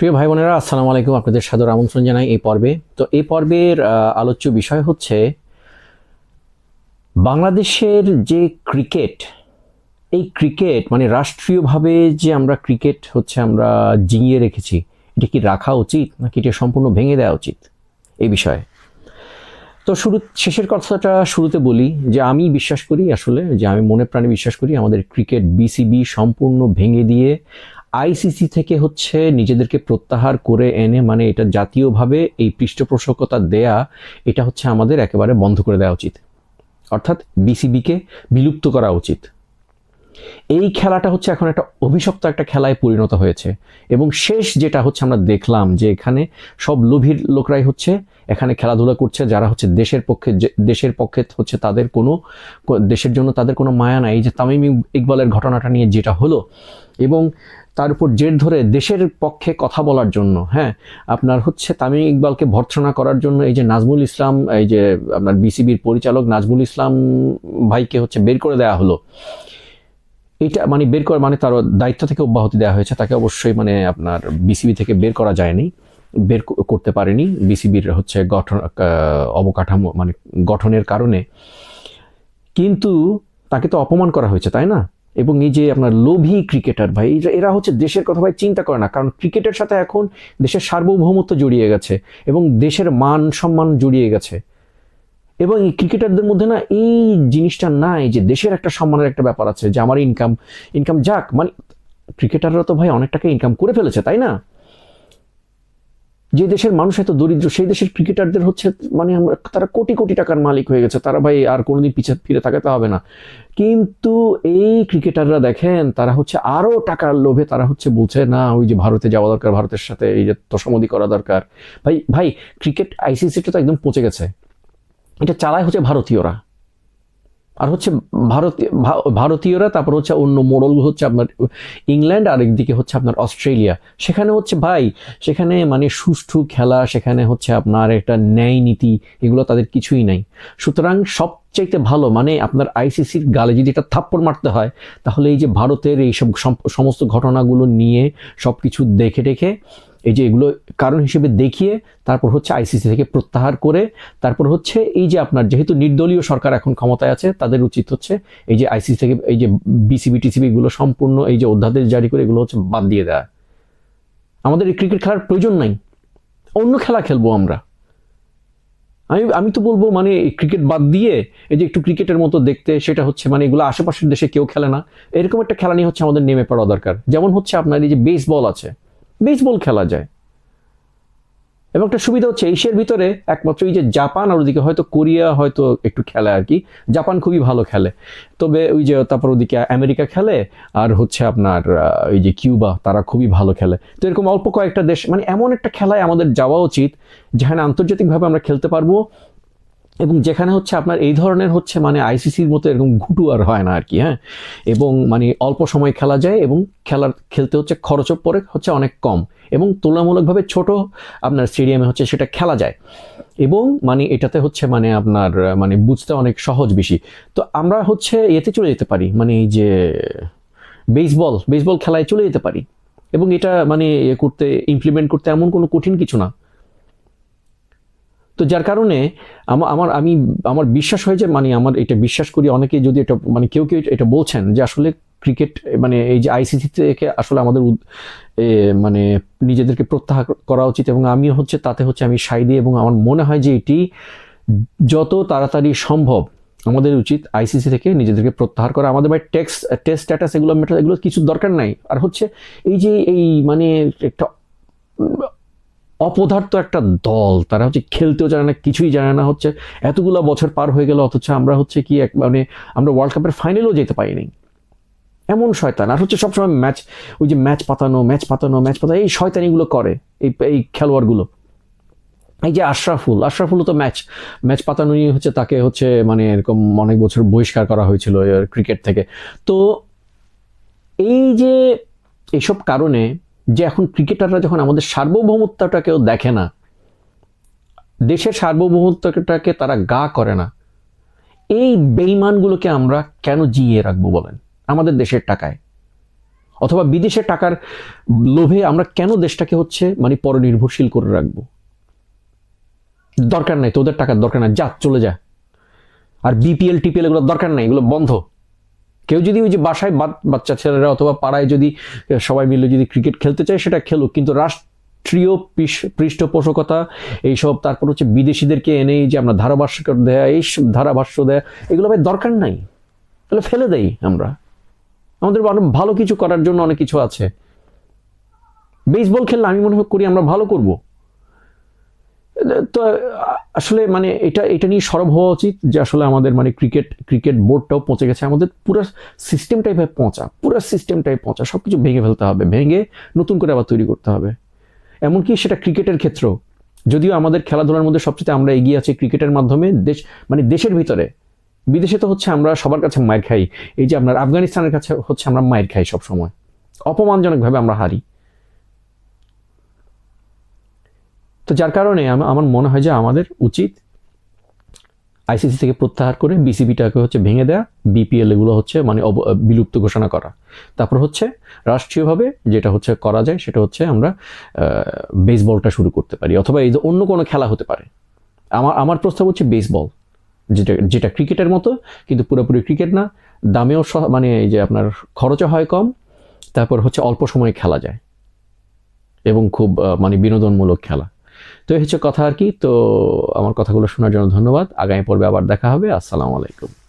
প্রিয় ভাই বোনেরা আসসালামু আলাইকুম। আপনাদের সাদর আমন্ত্রণ জানাই এই পর্বে। তো এই পর্বের আলোচ্য বিষয় হচ্ছে, বাংলাদেশের যে ক্রিকেট, এই ক্রিকেট মানে রাষ্ট্রীয়ভাবে যে আমরা ক্রিকেট হচ্ছে আমরা জিঙিয়ে রেখেছি, এটা কি রাখা উচিত নাকি এটা সম্পূর্ণ ভেঙে দেওয়া উচিত? এই বিষয়ে। তো শুরু, শেষের কথাটা শুরুতে বলি যে আমি বিশ্বাস করি আসলে, যে আমি মনে প্রাণে বিশ্বাস করি আমাদের ক্রিকেট বিসিবি সম্পূর্ণ ভেঙে দিয়ে আইসিসি থেকে হচ্ছে নিজেদেরকে প্রত্যাহার করে এনে মানে এটা জাতীয়ভাবে এই পৃষ্ঠপোষকতা দেয়া, এটা হচ্ছে আমাদের একেবারে বন্ধ করে দেওয়া উচিত। অর্থাৎ বিসিবিকে বিলুপ্ত করা উচিত। এই খেলাটা হচ্ছে এখন একটা অভিশপ্ত একটা খেলায় পরিণত হয়েছে। এবং শেষ যেটা হচ্ছে আমরা দেখলাম যে এখানে সব লোভীর লোকরাই হচ্ছে এখানে খেলাধুলা করছে, যারা হচ্ছে দেশের পক্ষে দেশের পক্ষে হচ্ছে তাদের কোনো, দেশের জন্য তাদের কোনো মায়া নাই। যে তামিম ইকবালের ঘটনাটা নিয়ে যেটা হলো, এবং তার উপর জের ধরে দেশের পক্ষে কথা বলার জন্য হ্যাঁ? আপনার হচ্ছে তামিম ইকবালকে ভর্ৎসনা করার জন্য এই যে নাজমুল ইসলাম, এই যে আপনার বিসিবির পরিচালক নাজমুল ইসলাম ভাইকে হচ্ছে বের করে দেওয়া হলো। এটা মানে বের করা মানে তার দায়িত্ব থেকে অব্যাহতি দেওয়া হয়েছে, তাকে অবশ্যই মানে আপনার বিসিবি থেকে বের করা যায়নি, বের করতে পারেনি। বিসিবির হচ্ছে গঠন অবকাঠামো মানে গঠনের কারণে। কিন্তু তাকে তো অপমান করা হয়েছে, তাই না? এবং এই যে আপনার লোভী ক্রিকেটার ভাই, এরা- হচ্ছে দেশের কথা ভাই চিন্তা করে না, কারণ ক্রিকেটের সাথে এখন দেশের সার্বভৌমত্ব জড়িয়ে গেছে এবং দেশের মান সম্মান জড়িয়ে গেছে। এবং এই ক্রিকেটারদের মধ্যে না এই জিনিসটা নাই যে দেশের একটা সম্মানের একটা ব্যাপার আছে, যে আমার ইনকাম ইনকাম যাক মানে ক্রিকেটাররা তো ভাই অনেক টাকা ইনকাম করে ফেলেছে, তাই না? যে দেশের মানুষ এত দরিদ্র, সেই দেশের ক্রিকেটারদের হচ্ছে মানে তারা কোটি কোটি টাকার মালিক হয়ে গেছে। তারা ভাই আর কোনোদিন পিছে ফিরে তাকাতে হবে না। কিন্তু এই ক্রিকেটাররা দেখেন, তারা হচ্ছে আরও টাকার লোভে তারা হচ্ছে বলছে, না, ওই যে ভারতে যাওয়া দরকার, ভারতের সাথে এই যে তোষামদি করা দরকার। ভাই ভাই ক্রিকেট আইসিসিটা তো একদম পচে গেছে। এটা চালায় হচ্ছে ভারতীয়রা। আর হচ্ছে ভারতীয় ভারতীয়রা, তারপর হচ্ছে অন্য মোড়ল হচ্ছে আপনার ইংল্যান্ড আর একদিকে হচ্ছে আপনার অস্ট্রেলিয়া। সেখানে হচ্ছে ভাই, সেখানে মানে সুষ্ঠু খেলা, সেখানে হচ্ছে আপনার একটা ন্যায় নীতি, এগুলো তাদের কিছুই নাই। সুতরাং সবচাইতে ভালো মানে আপনার আইসিসির গালে যদি এটা থাপ্পড় মারতে হয়, তাহলে এই যে ভারতের এই সব সমস্ত ঘটনাগুলো নিয়ে সব কিছু দেখে রেখে এই যে এগুলো কারণ হিসেবে দেখিয়ে তারপর হচ্ছে আইসিসি থেকে প্রত্যাহার করে, তারপর হচ্ছে এই যে আপনার যেহেতু নির্দলীয় সরকার এখন ক্ষমতায় আছে, তাদের উচিত হচ্ছে এই যে আইসিসি থেকে এই যে বিসিবি টিসিবি এগুলো সম্পূর্ণ এই যে অধ্যাদেশ জারি করে এগুলো হচ্ছে বাদ দিয়ে দেয়। আমাদের এই ক্রিকেট খেলার প্রয়োজন নাই। অন্য খেলা খেলব আমরা। আমি আমি তো বলব মানে ক্রিকেট বাদ দিয়ে এই যে একটু ক্রিকেটের মতো দেখতে, সেটা হচ্ছে মানে এগুলো আশেপাশের দেশে কেউ খেলে না। এরকম একটা খেলা নিয়ে হচ্ছে আমাদের নেমে পড়া দরকার। যেমন হচ্ছে আপনার এই যে বেসবল আছে। বেসবল খেলা যায়। এবং একটা সুবিধা হচ্ছে এশিয়ার ভিতরে একমাত্র এই যে জাপান, আর ওদিকে হয়তো কোরিয়া হয়তো একটু খেলে আর কি। জাপান খুবই ভালো খেলে। তবে ওই যে তারপর ওদিকে আমেরিকা খেলে, আর হচ্ছে আপনার ওই যে কিউবা, তারা খুবই ভালো খেলে। তো এরকম অল্প কয়েকটা দেশ মানে এমন একটা খেলায় আমাদের যাওয়া উচিত, যেখানে আন্তর্জাতিকভাবে আমরা খেলতে পারব। এবং যেখানে হচ্ছে আপনার এই ধরনের হচ্ছে মানে আইসিসির মতো এরকম ঘুটু আর হয় না আর কি হ্যাঁ? এবং মানে অল্প সময় খেলা যায় এবং খেলার খেলতে হচ্ছে খরচও পরে হচ্ছে অনেক কম এবং তুলনামূলকভাবে ছোট আপনার স্টেডিয়ামে হচ্ছে সেটা খেলা যায় এবং মানে এটাতে হচ্ছে মানে আপনার মানে বুঝতে অনেক সহজ বেশি। তো আমরা হচ্ছে এতে চলে যেতে পারি মানে এই যে বেসবল বেসবল খেলায় চলে যেতে পারি এবং এটা মানে করতে ইমপ্লিমেন্ট করতে এমন কোনো কঠিন কিছু না। তো যার কারণে আমার, আমি, আমার বিশ্বাস হয় যে মানে আমার এটা বিশ্বাস করি অনেকে যদি এটা মানে কেউ কেউ এটা বলছেন যে আসলে ক্রিকেট মানে এই যে আইসিসি থেকে আসলে আমাদের মানে নিজেদেরকে প্রত্যাহার করা উচিত এবং আমিও হচ্ছে তাতে হচ্ছে আমি সাই দিই এবং আমার মনে হয় যে এটি যত তাড়াতাড়ি সম্ভব আমাদের উচিত আইসিসি থেকে নিজেদেরকে প্রত্যাহার করা। আমাদের ভাই টেক্স, টেস্ট স্ট্যাটাস এগুলো, ম্যাটার এগুলো কিছু দরকার নাই। আর হচ্ছে এই যে এই মানে একটা অপদার্থ একটা দল, তারা হচ্ছে খেলতেও জানে না, কিছুই জানে না, হচ্ছে এতগুলো বছর পার হয়ে গেল, অথচ আমরা হচ্ছে কি এক মানে আমরা ওয়ার্ল্ড কাপের ফাইনালেও যেতে পারিনি। এমন শয়তান, আর হচ্ছে সবসময় ম্যাচ ওই যে ম্যাচ পাতানো ম্যাচ পাতানো ম্যাচ পাতানো, এই শয়তানিগুলো করে, এই এই খেলোয়াড়গুলো। এই যে আশরাফুল আশরাফুল তো ম্যাচ ম্যাচ পাতানো নিয়ে হচ্ছে তাকে হচ্ছে মানে এরকম অনেক বছর বহিষ্কার করা হয়েছিল ক্রিকেট থেকে। তো এই যে এইসব কারণে যে এখন ক্রিকেটাররা যখন আমাদের সার্বভৌমত্বটাকেও দেখে না, দেশের সার্বভৌমত্বটাকে তারা গা করে না, এই বেইমানগুলোকে আমরা কেন জিইয়ে রাখব বলেন? আমাদের দেশের টাকায়। অথবা বিদেশে টাকার লোভে আমরা কেন দেশটাকে হচ্ছে মানে পরনির্ভরশীল করে রাখব? দরকার নাই, তোদের টাকার দরকার নাই, যা, চলে যা। আর বিপিএল, টিপিএল এগুলো দরকার নাই, এগুলো বন্ধ। কেউ যদি ওই যে বাসায় বাচ্চা ছেলেরা অথবা পাড়ায় যদি সবাই মিলে যদি ক্রিকেট খেলতে চায়, সেটা খেলুক। কিন্তু রাষ্ট্রীয় পৃষ- পৃষ্ঠপোষকতা এইসব, তারপর হচ্ছে বিদেশিদেরকে এনে যে আমরা ধারাভাষ্য দেয়া এই ধারাভাষ্য দেয়া, এগুলো ভাই দরকার নাই। তাহলে ফেলে দেই আমরা। আমাদের ভালো কিছু করার জন্য অনেক কিছু আছে। বেসবল খেললে আমি মনে করি আমরা ভালো করব। তো, আসলে মানে এটা এটা নিয়ে সরব হওয়া উচিত যে আসলে আমাদের মানে ক্রিকেট ক্রিকেট বোর্ডটাও পৌঁছে গেছে। আমাদের পুরো সিস্টেমটাই ভাই পচা, পুরো সিস্টেমটাই পচা। সব কিছু ভেঙে ফেলতে হবে, ভেঙে নতুন করে আবার তৈরি করতে হবে। এমনকি সেটা ক্রিকেটের ক্ষেত্রেও। যদিও আমাদের খেলাধুলার মধ্যে সবচেয়ে আমরা এগিয়ে আছি ক্রিকেটের মাধ্যমে, দেশ মানে দেশের ভিতরে। বিদেশে তো হচ্ছে আমরা সবার কাছে মায়ের খাই। এই যে আপনার আফগানিস্তানের কাছে হচ্ছে আমরা মায়ের খাই সব সময় অপমানজনকভাবে আমরা হারি। তো যার কারণে আমার মনে হয় যে আমাদের উচিত আইসিসি থেকে প্রত্যাহার করে বিসিবিটাকে হচ্ছে ভেঙে দেয়া বিপিএল এগুলো হচ্ছে মানে বিলুপ্ত ঘোষণা করা। তারপর হচ্ছে রাষ্ট্রীয়ভাবে যেটা হচ্ছে করা যায় সেটা হচ্ছে আমরা বেসবলটা শুরু করতে পারি, অথবা এই যে অন্য কোনো খেলা হতে পারে। আমার আমার প্রস্তাব হচ্ছে বেসবল যেটা যেটা ক্রিকেটের মতো, কিন্তু পুরোপুরি ক্রিকেট না। দামেও মানে এই যে আপনার খরচও হয় কম, তারপর হচ্ছে অল্প সময়ে খেলা যায়। এবং খুব মানে বিনোদনমূলক খেলা। তো এই হচ্ছে কথা আর কি। তো আমার কথাগুলো শোনার জন্য ধন্যবাদ। আগামী পর্বে আবার দেখা হবে। আসসালামু আলাইকুম।